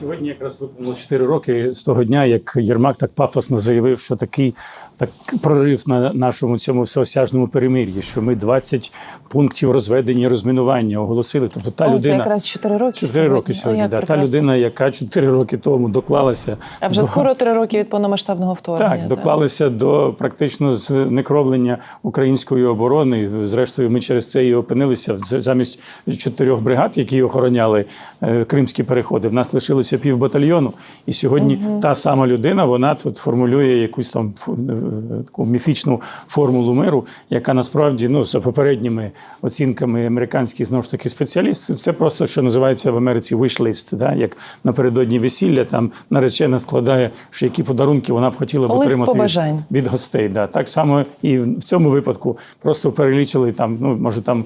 Сьогодні якраз виповнило 4 роки з того дня, як Єрмак так пафосно заявив, що такий так прорив на нашому цьому всеосяжному перемир'ї, що ми 20 пунктів розведення розмінування оголосили. Тобто та О, це людина якраз 4 роки 4 сьогодні. роки сьогодні. як да, та людина, яка 4 роки тому доклалася А вже до- скоро 3 роки від повномасштабного вторгнення. так, доклалися до практично знекровлення української оборони. Зрештою, ми через це і опинилися замість чотирьох бригад, які охороняли е, кримські переходи. В нас лишилося пів батальйону. І сьогодні та сама людина вона тут формулює якусь там е, таку міфічну формулу миру, яка насправді ну за попередніми оцінками американських знову ж таки спеціалістів, це просто що називається в Америці list, да? як напередодні весілля, там наречена складає, що які подарунки вона б хотіла б Лист отримати від, побажань. від гостей. Да. Так само і в цьому випадку просто перелічили там, ну може там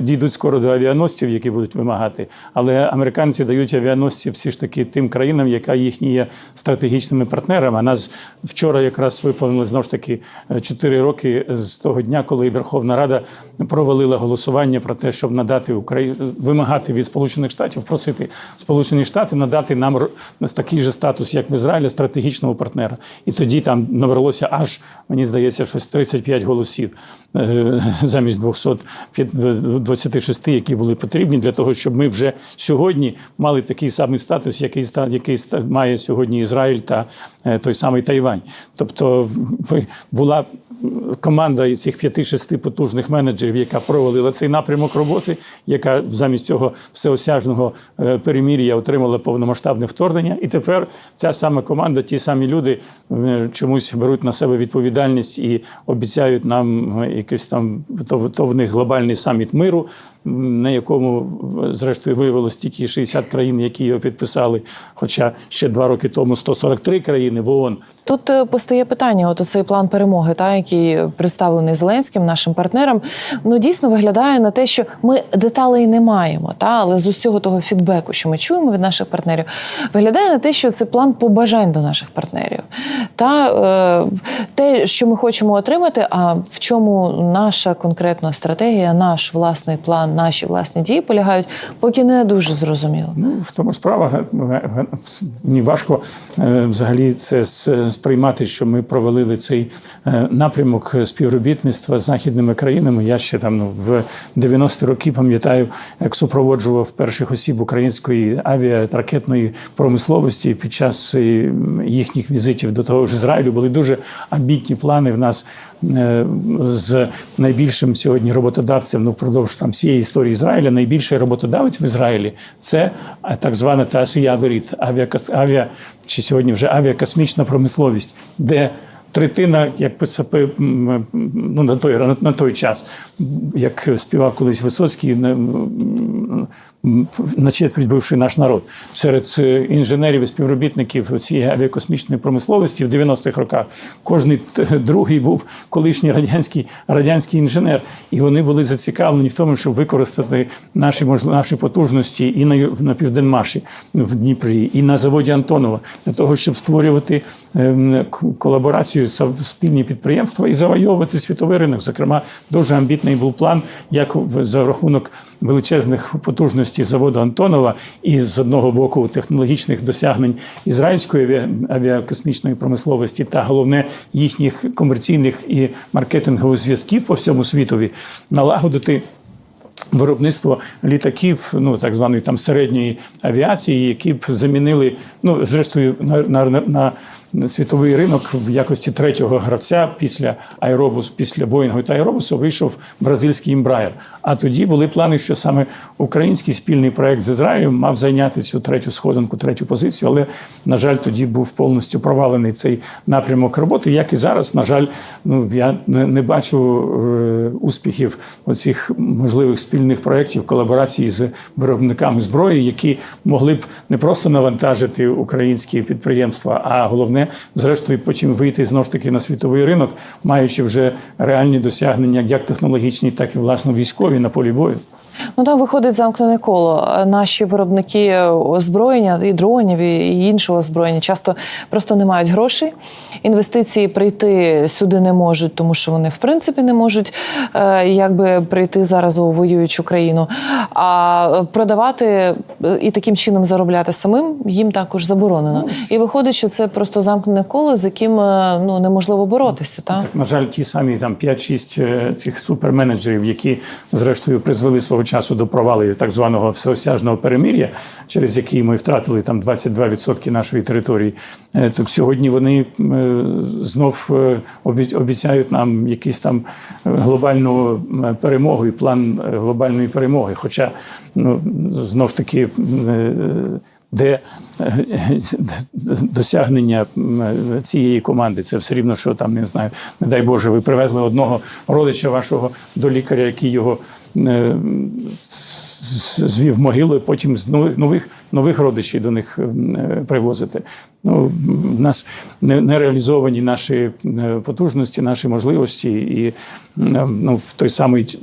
дійдуть скоро до авіаносців, які будуть вимагати. Але американці дають авіаносці всі ж таки тим країнам, яка їхні є стратегічними партнерами. Нас вчора якраз виповнили знову ж таки 4 роки з того дня, коли Верховна Рада провалила голосування про те, щоб надати Україні вимагати від Сполучених Штатів, просити Сполучені Штати надати нам такий же статус, як в Ізраїлі, стратегічного партнера. І тоді там набралося аж, мені здається, щось 35 голосів е, замість 226, які були потрібні для того, щоб ми вже сьогодні мали такий самий статус, який ста- який ста- має сьогодні Ізраїль та е, той самий Тайвань. Тобто була команда цих п'яти-шести потужних менеджерів, яка провалила цей напрямок роботи, яка замість цього всеосяжного е, перемір'я отримала повномасштабне вторгнення. І тепер ця сама команда, ті самі люди е, чомусь беруть на себе відповідальність і обіцяють нам якийсь там то, то в них глобальний саміт миру, на якому зрештою виявилось тільки 60 країн, які його підписали. Хоча ще два роки тому 143 країни в ООН Тут е, постає питання: от цей план перемоги, та який представлений Зеленським, нашим партнерам, ну дійсно виглядає на те, що ми деталей не маємо, та але з усього того фідбеку, що ми чуємо від наших партнерів, виглядає на те, що це план побажань до наших партнерів. Та е, те, що ми хочемо отримати, а в чому наша конкретна стратегія, наш власний план, наші власні дії полягають, поки не дуже зрозуміло. Ну, в тому справа мені важко е, взагалі це сприймати, що ми провалили цей е, напрямок співробітництва з західними країнами. Я ще там ну, в 90-ті роки пам'ятаю, як супроводжував перших осіб української авіа та ракетної промисловості під час е, їхніх візитів до того ж Ізраїлю. Були дуже амбітні плани в нас з найбільшим сьогодні роботодавцем ну, впродовж там всієї історії Ізраїля. Найбільший роботодавець в Ізраїлі це е, так звана Тасія Веріт, авіа, чи сьогодні вже авіакосмічна промисловість, де Третина, як писапи ну, на той на той час, як співав колись Висоцький, на, четверть бивший наш народ серед е, інженерів і співробітників цієї авіакосмічної промисловості в 90-х роках. Кожний другий був колишній радянський радянський інженер, і вони були зацікавлені в тому, щоб використати наші наші потужності і на, на Південмаші в Дніпрі, і на заводі Антонова для того, щоб створювати ем, колаборацію спільні підприємства і завойовувати світовий ринок. Зокрема, дуже амбітний був план, як за рахунок величезних потужностей заводу Антонова і з одного боку технологічних досягнень ізраїльської авіа- авіакосмічної промисловості та головне їхніх комерційних і маркетингових зв'язків по всьому світові налагодити. Виробництво літаків, ну так званої там середньої авіації, які б замінили, ну зрештою, на, на, на світовий ринок в якості третього гравця після аеробус, після Боїнгу та аеробусу вийшов бразильський імбраєр. А тоді були плани, що саме український спільний проект з Ізраїлем мав зайняти цю третю сходинку, третю позицію. Але на жаль, тоді був повністю провалений цей напрямок роботи. Як і зараз, на жаль, ну я не, не бачу е, успіхів оцих можливих спільних проєктів колаборації з виробниками зброї, які могли б не просто навантажити українські підприємства, а головне, зрештою, потім вийти знову ж таки на світовий ринок, маючи вже реальні досягнення, як технологічні, так і власно військові на полі бою. Ну там виходить замкнене коло. Наші виробники озброєння і дронів і іншого озброєння часто просто не мають грошей. Інвестиції прийти сюди не можуть, тому що вони в принципі не можуть е, якби прийти зараз у воюючу країну. А продавати е, і таким чином заробляти самим їм також заборонено. І виходить, що це просто замкнене коло, з яким е, ну неможливо боротися. Та? На жаль, ті самі там 5-6 е, цих суперменеджерів, які зрештою призвели свого часу до провалу так званого всеосяжного перемир'я, через який ми втратили там 22% нашої території. е, Так сьогодні вони е, знов е, обіцяють нам якісь там глобальну перемогу і план глобальної перемоги. Хоча ну знов таки. Де е, досягнення цієї команди. Це все рівно, що там не знаю. Не дай Боже, ви привезли одного родича вашого до лікаря, який його е, звів і потім з нових нових, родичів до них м, е. Ну, в нас не, реалізовані наші е, потужності, наші можливості, і ну, в той самий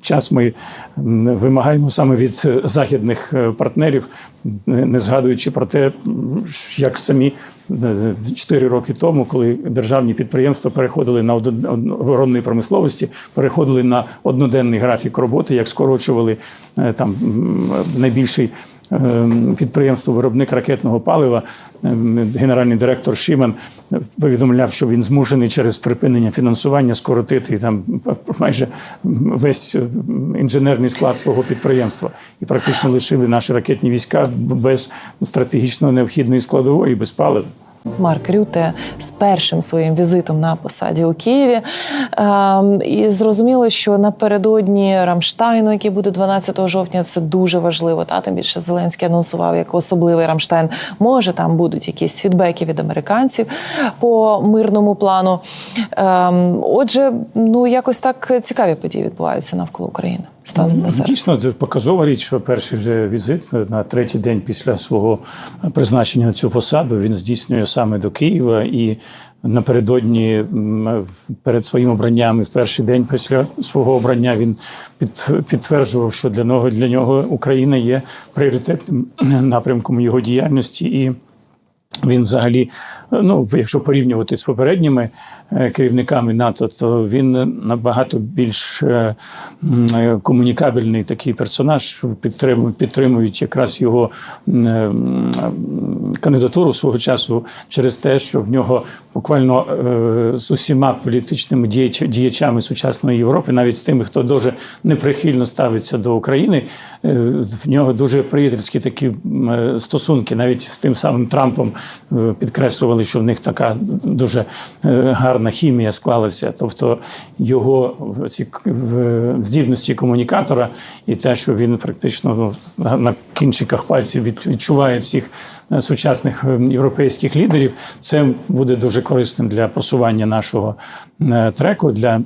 час ми вимагаємо саме від е, західних партнерів, не згадуючи про те, як самі 4 роки тому, коли державні підприємства переходили на оборонної промисловості, переходили на одноденний графік роботи, як скорочували там найбільший е, підприємство виробник ракетного палива. е, Генеральний директор Шиман повідомляв, що він змушений через припинення фінансування скоротити там майже весь е, інженерний склад свого підприємства і практично лишили наші ракетні війська без стратегічно необхідної складової, без палива. Марк Рюте з першим своїм візитом на посаді у Києві. Ем, і зрозуміло, що напередодні Рамштайну, який буде 12 жовтня, це дуже важливо. Та тим більше Зеленський анонсував як особливий Рамштайн. Може, там будуть якісь фідбеки від американців по мирному плану. Ем, отже, ну якось так цікаві події відбуваються навколо України. Станом на зараз. Дійсно, це показова річ, що перший вже візит на третій день після свого призначення на цю посаду він здійснює саме до Києва і напередодні в- перед своїм обранням і в перший день після свого обрання він під, підтверджував, що для нього для нього Україна є пріоритетним напрямком його діяльності і. Він взагалі, ну якщо порівнювати з попередніми е, керівниками НАТО, то він набагато більш е, е, комунікабельний такий персонаж. Підтримують, підтримують якраз його кандидатуру свого часу через те, що в нього буквально з усіма політичними діяч- діячами сучасної Європи, навіть з тими, хто дуже неприхильно ставиться до України, в нього дуже приятельські такі стосунки, навіть з тим самим Трампом підкреслювали, що в них така дуже е, гарна хімія склалася. Тобто його в- ці в- здібності комунікатора і те, що він практично ну, на- кінчиках пальців від- відчуває всіх е, сучасних е, європейських лідерів, це буде дуже корисним для просування нашого е, треку, для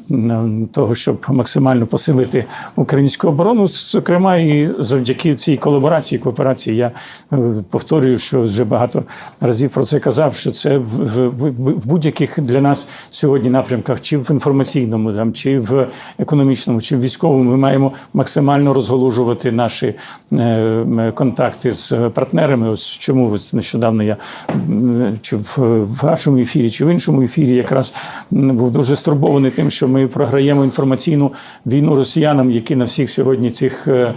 того, щоб максимально посилити українську оборону. Зокрема, і завдяки цій колаборації, кооперації, я е, повторюю, що вже багато про це казав, що це в, в, в- будь-яких для нас сьогодні напрямках, чи в інформаційному, там, чи в економічному, чи в військовому, ми маємо максимально розголужувати наші е, контакти з партнерами. Ось чому нещодавно я чи в, в вашому ефірі, чи в іншому ефірі якраз був дуже стурбований тим, що ми програємо інформаційну війну росіянам, які на всіх сьогодні цих е,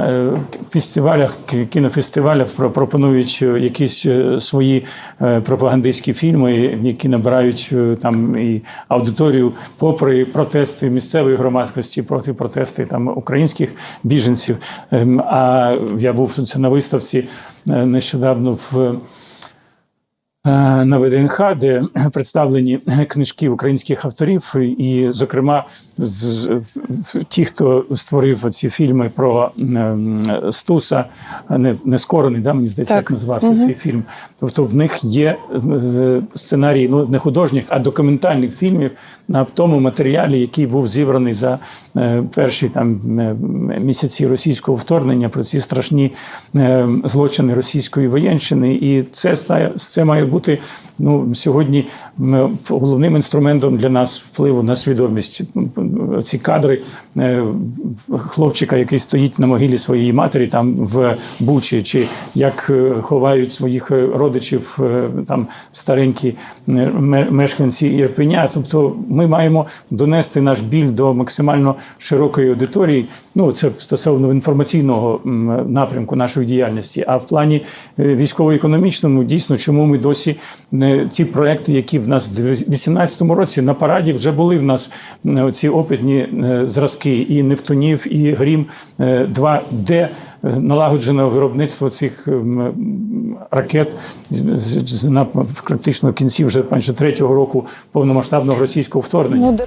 е, фестивалях, кінофестивалях про- пропонують е, якісь е, свої е, пропагандистські фільми, які набирають е, там і аудиторію, попри протести місцевої громадськості, проти протести там українських біженців. Ем, А я був тут на виставці е, нещодавно в. Е, На ВДНХ, де представлені книжки українських авторів, і, зокрема, ті, хто створив ці фільми про ем, Стуса, не, нескорений, да, мені здається, Так. як називався цей фільм. Тобто в них є е, сценарії ну, не художніх, а документальних фільмів на тому матеріалі, який був зібраний за е, перші там е, місяці російського вторгнення про ці страшні е, злочини російської воєнщини. І це стає це має бути бути ну сьогодні м, головним інструментом для нас впливу на свідомість. Ці кадри е, хлопчика, який стоїть на могилі своєї матері там в Бучі, чи як е, ховають своїх е, родичів е, там старенькі е, мешканці Ірпеня. Тобто ми маємо донести наш біль до максимально широкої аудиторії. Ну це стосовно інформаційного напрямку нашої діяльності. А в плані е, військово-економічному дійсно, чому ми досі не ці проекти, які в нас в 2018 році на параді вже були в нас е, ці опитні е, зразки і Нептунів, і Грім 2 де налагоджено виробництво цих ракет на практично в кінці вже майже третього року повномасштабного російського вторгнення. Ну,